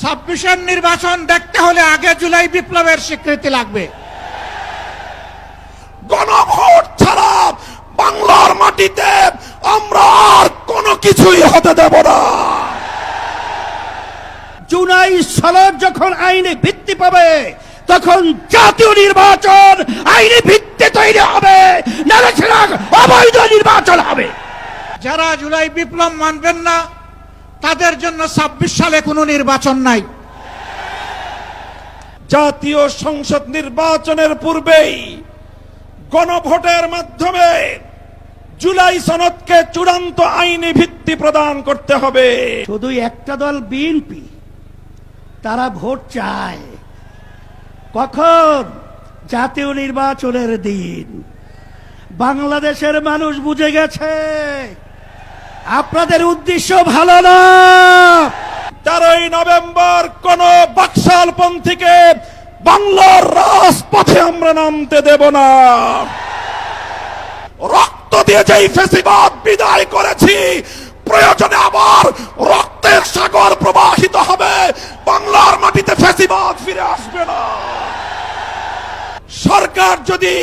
ছাব্বিশের নির্বাচন দেখতে হলে আগে জুলাই বিপ্লবের স্বীকৃতি লাগবে। গণভোট ছাড়া বাংলার মাটিতে আমরা আর কোনো কিছুই হতে দেব না। জুলাই সনদ যখন আইনে ভিত্তি পাবে তখন জাতীয় নির্বাচন আইনি ভিত্তি তৈরি হবে। নাহলে অবৈধ নির্বাচন হবে। যারা জুলাই বিপ্লব মানবেন না তাদের জন্য ছাব্বিশ সালে কোনো নির্বাচন নাই। জাতীয় সংসদ নির্বাচনের পূর্বেই গণভোটের মাধ্যমে জুলাই সনদকে চূড়ান্ত আইনি ভিত্তি প্রদান করতে হবে। শুধু একটা দল বিএনপি তারা ভোট চায়। কখন? জাতীয় নির্বাচনের দিন। বাংলাদেশের মানুষ বুঝে গেছে। আপনাদের উদ্দেশ্য ভালো না। তেরোই নভেম্বর কোন বাকশাল পন্থীকে বাংলার রাজপথে আমরা নামতে দেব না। রক্ত দিয়ে যেই ফেসিবাদ বিদায় করেছি, প্রয়োজনে আবার রক্তের সাগর প্রবাহিত হবে। বাংলার মাটিতে ফেসিবাদ ফিরে আসবে না। সরকার যদি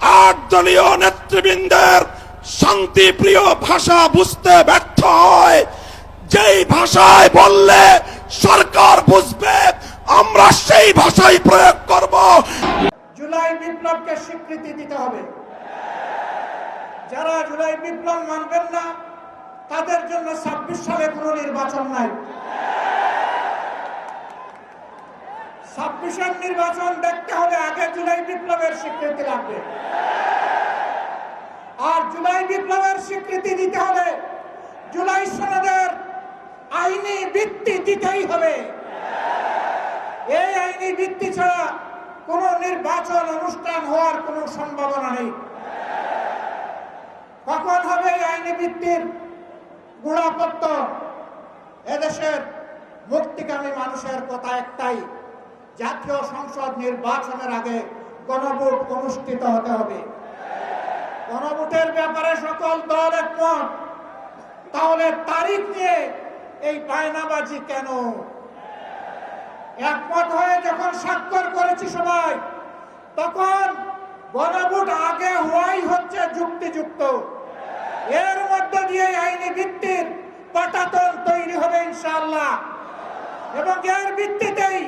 আট দলীয় নেতৃবৃন্দের শান্তিপ্রিয় ভাষা বুঝতে ব্যর্থ হয়। যেই ভাষায় বললে সরকার বুঝবে, আমরা সেই ভাষাই প্রয়োগ করব। জুলাই বিপ্লবকে স্বীকৃতি দিতে হবে। যারা জুলাই বিপ্লব মানবেন না, তাদের জন্য ছাব্বিশ সালে কোনো নির্বাচন নাই। ছাব্বিশের নির্বাচন দেখতে হলে আগে জুলাই বিপ্লবের স্বীকৃতি লাগবে। আর জুলাই বিপ্লবের স্বীকৃতি দিতে হলে জুলাই সনদের আইনি ভিত্তি দিতেই হবে। এই আইনি ভিত্তি ছাড়া কোন নির্বাচন অনুষ্ঠান হওয়ার কোনো সম্ভাবনা নেই। কখন হবে এই আইনি ভিত্তির গুণাপত্য এদেশের মুক্তিকামী মানুষের কথা একটাই, জাতীয় সংসদ নির্বাচনের আগে গণভোট অনুষ্ঠিত হতে হবে। গণভোটের ব্যাপারে সকল দল একমত। তাহলে তারিখ নিয়ে এই বায়নাবাজি কেন? একমত হয়ে যখন স্বাক্ষর করেছি সবাই, তখন গণভোট আগে হওয়াই হচ্ছে যুক্তিযুক্ত। এর মধ্য দিয়ে আইনি ভিত্তির পাটাতন তৈরি হবে ইনশাআল্লাহ। এবং এর ভিত্তিতেই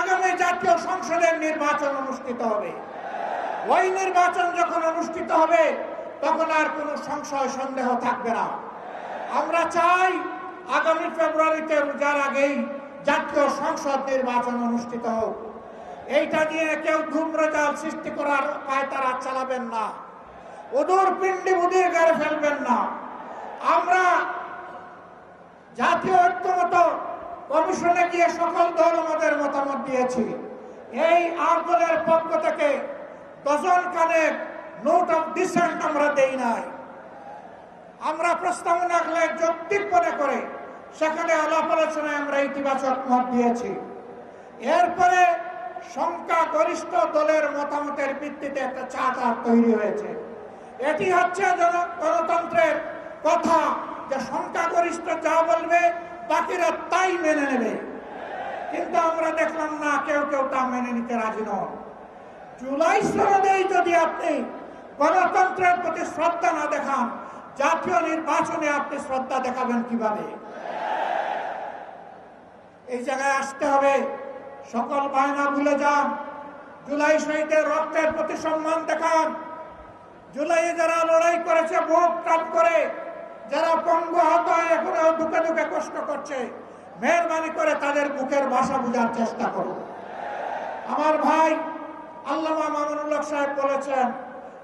আগামী জাতীয় সংসদের নির্বাচন অনুষ্ঠিত হবে। ওই নির্বাচন যখন অনুষ্ঠিত হবে, তখন আর কোনো সংশয়, সন্দেহ থাকবে না। আমরা চাই আগামী ফেব্রুয়ারিতে রোজার আগেই জাতীয় সংসদ নির্বাচন অনুষ্ঠিত হোক। এইটা নিয়ে কেউ ধূম্রজাল সৃষ্টি করার পায়তারা চালাবেন না। ওদূর পিণ্ডি বুদির গাড়ি ফেলবেন না। আমরা জাতীয় ঐক্যমত কমিশনে গিয়ে সকল দল আমাদের মতামত দিয়েছি। এই আট দলের পক্ষ থেকে ডজন কানেক নোট অফ ডিসেন্ট আমরা দেই নাই। আমরা প্রস্তাবনা রাখলে যৌক্তিক মনে করে সেখানে আলাপ আলোচনায় আমরা ইতিবাচক মত দিয়েছি। এরপরে সংখ্যা গরিষ্ঠ দলের মতামতের ভিত্তিতে একটা চার্টার তৈরি হয়েছে। এটি হচ্ছে গণতন্ত্রের কথা যে সংখ্যাগরিষ্ঠ যা বলবে, বাকিরা তাই মেনে নেবে। কিন্তু আমরা দেখলাম না, কেউ কেউ তা মেনে নিতে রাজি নন। জুলাই সনদেই যদি আপনি গণতন্ত্রের প্রতি শ্রদ্ধা না দেখান, জাতীয় নির্বাচনে আপনি শ্রদ্ধা দেখাবেন কীভাবে? এই জায়গায় আসতে হবে, সকল বায়না ভুলে যান, জুলাই শহীদের রক্তের প্রতি সম্মান দেখান। জুলাইয়ে যারা লড়াই করেছে বুক টাপ করে, যারা পঙ্গু হত এখনও দুঃখে দুঃখে কষ্ট করছে, মেহরবানি করে তাদের বুকের ভাষা বোঝার চেষ্টা করুন। আমার ভাই আল্লামা মামুনুল্লাহ সাহেব বলেছেন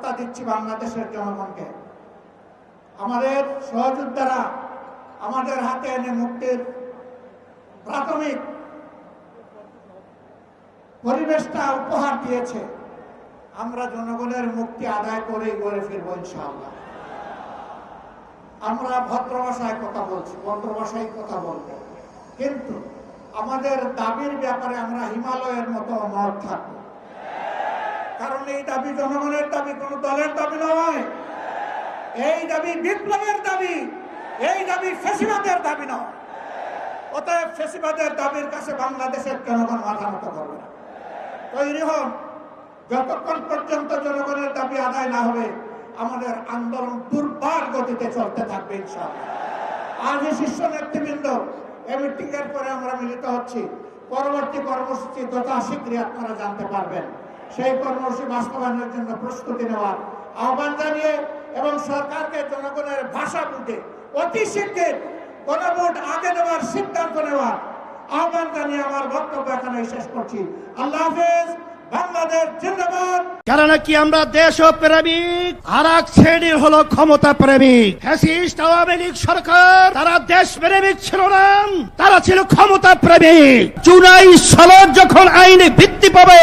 আমরা দিচ্ছি বাংলাদেশের জনগণকে। আমাদের সহযোদ্ধারা আমাদের হাতে এনে মুক্তির প্রাথমিক পরিবেশটা উপহার দিয়েছে। আমরা জনগণের মুক্তি আদায় করেই করে ফিরবো ইনশাআল্লাহ। আমরা ভদ্র ভাষায় কথা বলছি ভদ্র ভাষায় কথা বলব। কিন্তু আমাদের দাবির ব্যাপারে আমরা হিমালয়ের মতো মত থাকব। কারণ এই দাবি জনগণের দাবি, কোন দলের দাবি নয়। এই দাবি বিপ্লবের দাবি, এই দাবি ফেসিবাদের দাবি নয়। অতএব ফেসিবাদের দাবির কাছে বাংলাদেশের জনগণ মাথা মতো করবে না। তৈরি হন, যতক্ষণ পর্যন্ত জনগণের দাবি আদায় না হবে, আমাদের আন্দোলন দুর্বার গতিতে চলতে থাকবে ইনশাআল্লাহ। আজ শীর্ষ নেতৃবৃন্দ, এই মিটিং এর পরে আমরা মিলিত হচ্ছি। পরবর্তী কর্মসূচি যথা শীঘ্রই আপনারা জানতে পারবেন। সেই কর্মসূচি বাস্তবায়নের জন্য প্রস্তুতি নেওয়ার আহ্বান জানিয়ে এবং সরকারকে জনগণের ভাষা বুঝে অতি শীঘ্র গণভোট আগে নেওয়ার সিদ্ধান্ত নেওয়ার আহ্বান জানিয়ে আমার বক্তব্য এখানে শেষ করছি। আল্লাহ হাফেজ, বাংলাদেশ জিন্দাবাদ। কেননা কি আমরা দেশ প্রেমিক? আর এক শ্রেণির হলো ক্ষমতা প্রেমিক। ফ্যাসিস্ট, আওয়ামী লীগ সরকার, তারা দেশ প্রেমিক ছিল না। তারা ছিল ক্ষমতা প্রেমিক। জুলাই সালের যখন আইনে ভিত্তি পাবে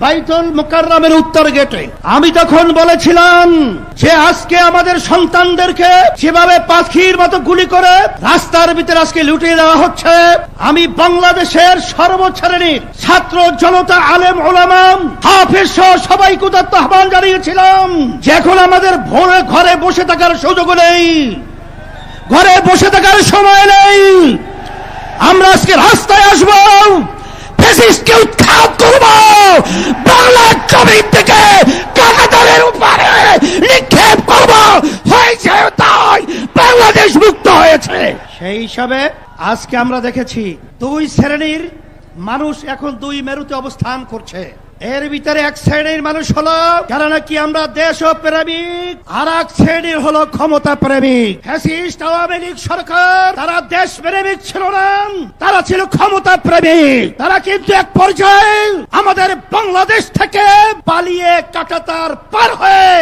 বাইতুল মোকাররমের উত্তর গেটে আমি তখন বলেছিলাম যে আজকে আমাদের সন্তানদেরকে পাখির মতো গুলি করে রাস্তার ভিতরে আজকে লুটিয়ে দেওয়া হচ্ছে, আমি বাংলাদেশের ছাত্র জনতা আলেম ওলামাম হাফেজ সহ সবাই কুদাত্ত আহ্বান জানিয়েছিলাম যে এখন আমাদের ভোরে ঘরে বসে থাকার সুযোগ নেই। ঘরে বসে থাকার সময় নেই। আমরা আজকে রাস্তায় আসব। ফেসিস্টকে উৎখাত করব। বাংলার জমিন থেকে কাকাতারের উপরে নিক্ষেপ করব। হয়েছে তাই বাংলাদেশ মুক্ত হয়েছে। সেই হিসাবে আজকে আমরা দেখেছি দুই শ্রেণির মানুষ এখন দুই মেরুতে অবস্থান করছে। এর ভিতরে এক শ্রেণির মানুষ হলো, যারা নাকি আমরা দেশ প্রেমিক আর এক শ্রেণির হলো ক্ষমতা প্রেমিক ফ্যাসিস্ট, আওয়ামী সরকার, তারা দেশ প্রেমিক ছিল না, তারা ছিল ক্ষমতা প্রেমিক তারা কিন্তু এক পর্যায়ে আমাদের বাংলাদেশ থেকে পালিয়ে কাটাতার পার হয়ে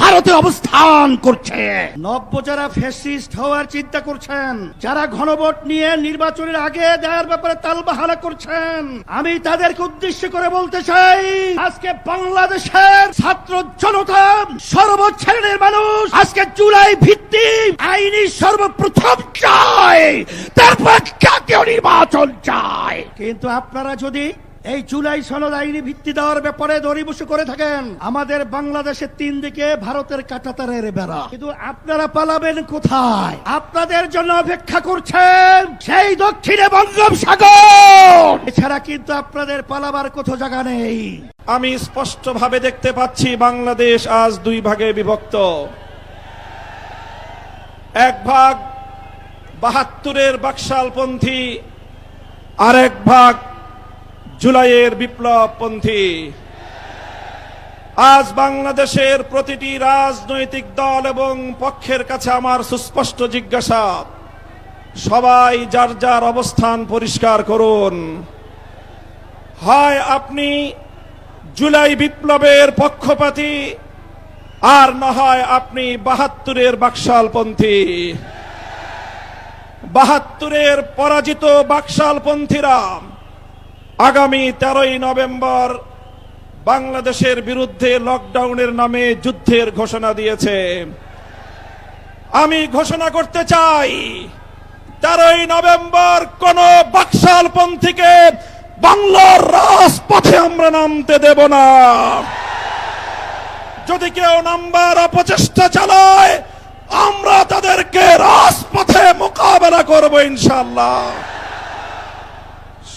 ভারতে অবস্থান করছে। নব্য যারা ফ্যাসিস্ট হওয়ার চিন্তা করছেন, যারা ঘনভোট নিয়ে নির্বাচনের আগে দেওয়ার ব্যাপারে তালবাহানা করছেন, আমি তাদেরকে উদ্দেশ্য করে বলতে চাই আজকে বাংলাদেশের ছাত্র জনতা সর্বশ্রেণীর মানুষ আজকে জুলাই ভিত্তি আইনি সর্বপ্রথম চায়। তারপর জাতীয় নির্বাচন চায়। কিন্তু আপনারা যদি এই জুলাই সনদ আইনি ভিত্তি দেওয়ার ব্যাপারে দড়িবসু করে থাকেন। আমাদের বাংলাদেশের তিন দিকে ভারতের কাটাতারের বেড়া। কিন্তু আপনারা পালাবেন কোথায়? আপনাদের জন্য অপেক্ষা করছেন সেই দক্ষিণে বঙ্গোপসাগর এছাড়া কিন্তু আপনাদের পালাবার কোথাও জায়গা নেই। আমি স্পষ্টভাবে দেখতে পাচ্ছি বাংলাদেশ আজ দুই ভাগে বিভক্ত। এক ভাগ বাহাত্তরের বাকশালপন্থী আর এক ভাগ জুলাইয়ের বিপ্লবপন্থী আজ বাংলাদেশের প্রতিটি রাজনৈতিক দল এবং পক্ষের কাছে আমার সুস্পষ্ট জিজ্ঞাসা, সবাই যার যার অবস্থান পরিষ্কার করুন। হয় আপনি জুলাই বিপ্লবের পক্ষপাতী, আর না হয় আপনি বাহাত্তরের বাকশালপন্থী। বাহাত্তরের পরাজিত বাকশালপন্থীরা আগামী তেরোই নভেম্বর বাংলাদেশের বিরুদ্ধে লকডাউনের নামে যুদ্ধের ঘোষণা দিয়েছে। আমি ঘোষণা করতে চাই, তেরোই নভেম্বর কোন বাকশালপন্থীকে বাংলার রাজপথে আমরা নামতে দেব না। যদি কেউ নাম্বার অপচেষ্টা চালায়, আমরা তাদেরকে রাজপথে মোকাবেলা করব ইনশাল্লাহ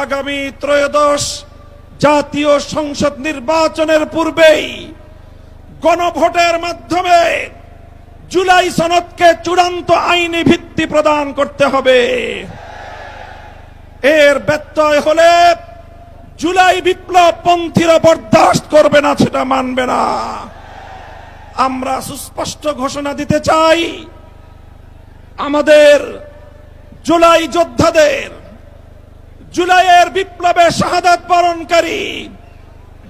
আগামী ত্রয়োদশ জাতীয় সংসদ নির্বাচনের পূর্বেই গণভোটের মাধ্যমে জুলাই সনদকে চূড়ান্ত আইনি ভিত্তি প্রদান করতে হবে। এর ব্যত্যয় হলে জুলাই বিপ্লব পন্থীরা বরদাস্ত করবে না, সেটা মানবে না। আমরা সুস্পষ্ট ঘোষণা দিতে চাই, আমাদের জুলাই যোদ্ধাদের জুলাইয়ের বিপ্লবে শাহাদাত বরণকারী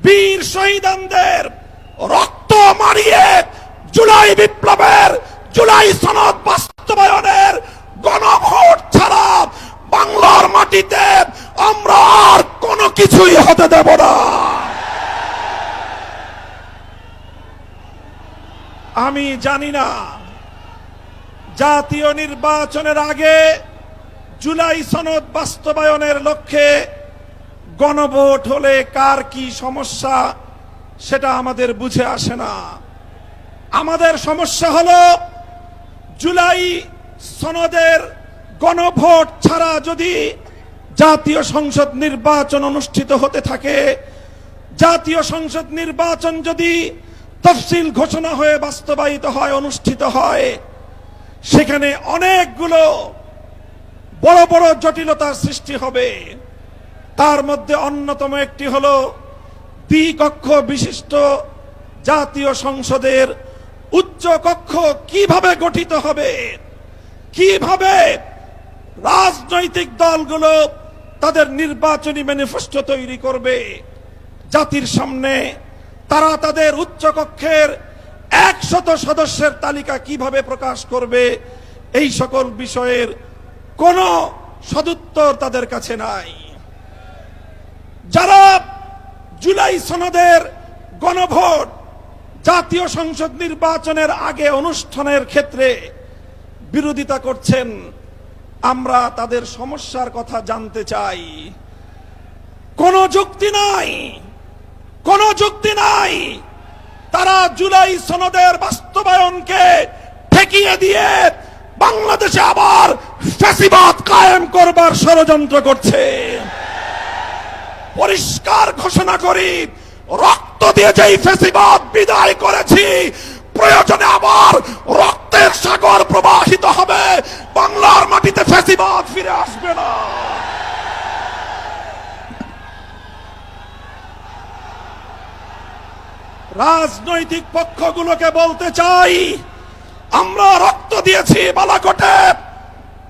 বীর শহীদানদের রক্ত মারিয়ে জুলাই বিপ্লবের, জুলাই সনদ বাস্তবায়নের গণভোট ছাড়া বাংলার মাটিতে আমরা আর কোনো কিছুই হতে দেব না। আমি জানি না, জাতীয় নির্বাচনের আগে জুলাই সনদ বাস্তবায়নের লক্ষ্যে গণভোট হলে কার কি সমস্যা, সেটা আমাদের বুঝে আসে না। আমাদের সমস্যা হল, জুলাই সনদের গণভোট ছাড়া যদি জাতীয় সংসদ নির্বাচন অনুষ্ঠিত হতে থাকে, জাতীয় সংসদ নির্বাচন যদি তফসিল ঘোষণা হয়ে বাস্তবায়িত হয়, অনুষ্ঠিত হয়, সেখানে অনেকগুলো বড় বড় জটিলতার সৃষ্টি হবে। তার মধ্যে অন্যতম একটি হলো দ্বিকক্ষ বিশিষ্ট জাতীয় সংসদের উচ্চ কক্ষ কীভাবে গঠিত হবে? কীভাবে রাজনৈতিক দলগুলো তাদের নির্বাচনী ম্যানিফেস্টো তৈরি করবে? জাতির সামনে তারা তাদের উচ্চ কক্ষের একশত সদস্যের তালিকা কীভাবে প্রকাশ করবে? এই সকল বিষয়ের কোনো সদুত্তর তাদের কাছে নাই। যারা জুলাই সনদের গণভোট, জাতীয় সংসদ নির্বাচনের আগে অনুষ্ঠানের ক্ষেত্রে বিরোধিতা করছেন, আমরা তাদের সমস্যার কথা জানতে চাই। কোনো যুক্তি নাই, কোনো যুক্তি নাই, তারা জুলাই সনদের বাস্তবায়নকে ঠেকিয়ে দিয়ে বাংলাদেশে আবার ফ্যাসিবাদ কায়েম করবার ষড়যন্ত্র করছে। পরিষ্কার ঘোষণা করি, রক্ত দিয়ে যেই ফেসিবাদ বিদায় করেছি, প্রয়োজনে আবার রক্তের সাগর প্রবাহিত হবে। বাংলার মাটিতে ফেসিবাদ ফিরে আসবে না। রাজনৈতিক পক্ষগুলোকে বলতে চাই, আমরা রক্ত দিয়েছি বালাকোটে।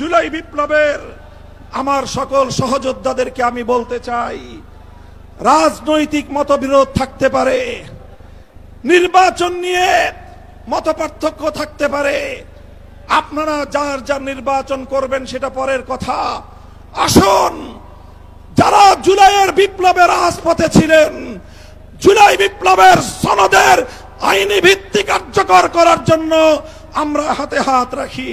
জুলাই বিপ্লবের আমার সকল সহযোদ্ধাদেরকে আমি বলতে চাই, রাজনৈতিক মতবিরোধ থাকতে পারে, নির্বাচন নিয়ে মত পার্থক্য থাকতে পারে। আপনারা যার যার নির্বাচন করবেন সেটা পরের কথা। আসুন, যারা জুলাইয়ের বিপ্লবের রাজপথে ছিলেন, জুলাই বিপ্লবের সনদের আইনি ভিত্তি কার্যকর করার জন্য আমরা হাতে হাত রাখি।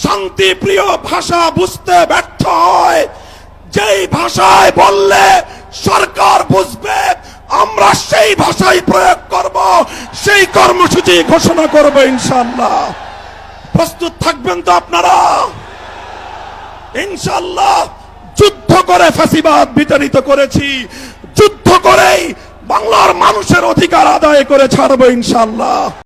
শান্তিপ্রিয় ভাষা বুঝতে ব্যর্থ হয়। যেই ভাষায় বললে সরকার বুঝবে, আমরা সেই ভাষাই প্রয়োগ করব, সেই কর্মসূচি ঘোষণা করব ইনশাল্লাহ প্রস্তুত থাকবেন তো আপনারা? ইনশাল্লাহ যুদ্ধ করে ফাঁসিবাদ বিতাড়িত করেছি, যুদ্ধ করেই বাংলার মানুষের অধিকার আদায় করে ছাড়বো ইনশাল্লাহ